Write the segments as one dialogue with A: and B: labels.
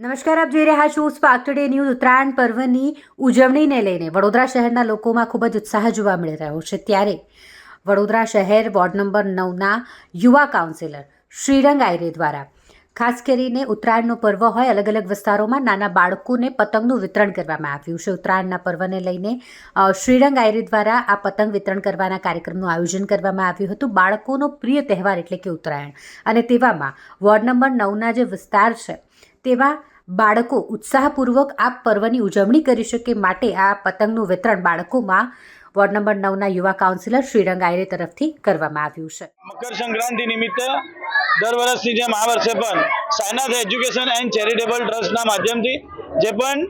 A: નમસ્કાર, આપ જોઈ રહ્યા છો સ્પાર્ક ટુડે ન્યૂઝ ઉત્તરાયણ પર્વની ઉજવણીને લઈને. વડોદરા શહેરના લોકોમાં ખૂબ જ ઉત્સાહ જોવા મળી રહ્યો છે. ત્યારે વડોદરા શહેર વોર્ડ નંબર નવના યુવા કાઉન્સિલર શ્રીરંગ આયરે દ્વારા ખાસ કરીને ઉત્તરાયણનો પર્વ હોય અલગ અલગ વિસ્તારોમાં નાના બાળકોને પતંગનું વિતરણ કરવામાં આવ્યું છે. ઉત્તરાયણના પર્વને લઈને શ્રીરંગ આયરે દ્વારા આ પતંગ વિતરણ કરવાના કાર્યક્રમનું આયોજન કરવામાં આવ્યું હતું. બાળકોનો પ્રિય તહેવાર એટલે કે ઉત્તરાયણ. અને તેવામાં વોર્ડ નંબર નવના જે વિસ્તાર છે તેવા બાળકો ઉત્સાહપૂર્વક આ પર્વની ઉજવણી કરી શકે માટે આ પતંગનું વિતરણ બાળકોમાં વોર્ડ નંબર નવના યુવા કાઉન્સિલર શ્રીરંગ આયરે તરફથી કરવામાં આવ્યું છે.
B: મકર સંક્રાંતિ નિમિત્તે દર વર્ષની જેમ આ વર્ષે પણ સાયનાથ એજ્યુકેશન એન્ડ ચેરિટેબલ ટ્રસ્ટના માધ્યમથી જે પણ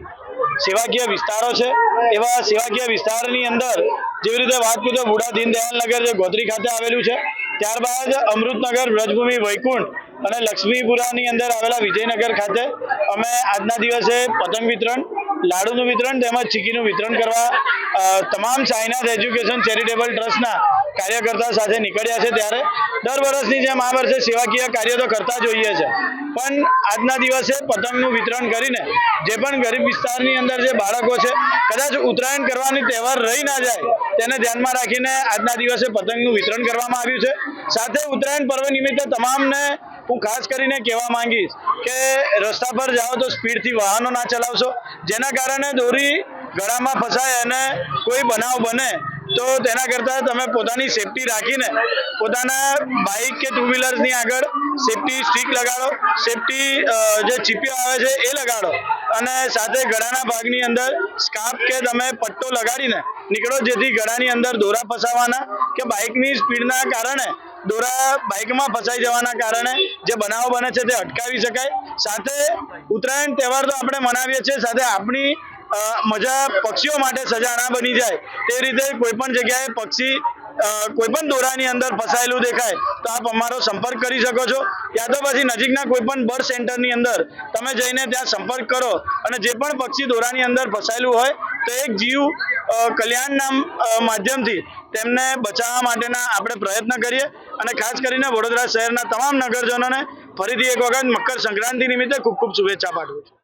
B: સેવાકીય વિસ્તારો છે, એવા સેવાકીય વિસ્તારની અંદર જેવી રીતે વાત કરું તો બુઢા દીનદયાલ નગર જે ગોત્રી ખાતે આવેલું છે, ત્યારબાદ અમૃતનગર વ્રજભૂમિ વૈકુંઠ અને લક્ષ્મીપુરાની અંદર આવેલા વિજયનગર ખાતે અમે આજના દિવસે પતંગ વિતરણ, લાડુનું વિતરણ તેમજ ચીકીનું વિતરણ કરવા તમામ સાયનાથ એજ્યુકેશન ચેરિટેબલ ટ્રસ્ટના કાર્યકર્તા સાથે નીકળ્યા છે ત્યારે. દર વર્ષની જેમ આ વર્ષે સેવાકીય કાર્ય તો કરતા જોઈએ છે. પણ આજના દિવસે પતંગનું વિતરણ કરીને જે પણ ગરીબ વિસ્તારની અંદર જે બાળકો છે, કદાચ ઉત્તરાયણ કરવાની તહેવાર રહી ના જાય, તેને ધ્યાનમાં રાખીને આજના દિવસે પતંગનું વિતરણ કરવામાં આવ્યું છે. સાથે ઉત્તરાયણ પર્વ નિમિત્તે તમામને હું ખાસ કરીને કહેવા માંગીશ કે રસ્તા પર જાઓ તો સ્પીડથી વાહનો ના ચલાવશો. જેના કારણે દોરી ગળામાં ફસાય અને કોઈ બનાવ બને તો તેના કરતાં તમે પોતાની સેફટી રાખીને પોતાના બાઇક કે ટુ વ્હીલર્સની આગળ સેફટી સ્ટીક લગાડો. સેફટી જે ચીપીઓ આવે છે એ લગાડો. અને સાથે ગળાના ભાગની અંદર સ્કાર્ફ કે તમે પટ્ટો લગાડીને નીકળો, જેથી ગળાની અંદર દોરા ફસાવાના કે બાઇકની સ્પીડના કારણે દોરા બાઇકમાં ફસાઈ જવાના કારણે જે બનાવો બને છે તે અટકાવી શકાય. સાથે ઉત્તરાયણ તહેવાર તો આપણે મનાવીએ છીએ, સાથે આપણી મજા પક્ષીઓ માટે સજા ના બની જાય. તે રીતે કોઈ પણ જગ્યાએ પક્ષી કોઈપણ કોઈ પણ દોરાની અંદર ફસાયેલું દેખાય, તો આપ અમારો સંપર્ક કરી શકો છો. યા તો પછી નજીકના કોઈ પણ બર્ડ સેન્ટરની અંદર તમે જઈને ત્યાં સંપર્ક કરો અને જે પણ પક્ષી દોરાની અંદર ફસાયેલું હોય, તો એક જીવ કલ્યાણ કલ્યાણના માધ્યમથી તેમને બચાવવા માટેના આપણે પ્રયત્ન કરીએ અને ખાસ કરીને વડોદરા શહેરના તમામ નગરજનોને ફરીથી એક વખત મકર સંક્રાંતિ નિમિત્તે ખૂબ ખૂબ શુભેચ્છા પાઠવું છું.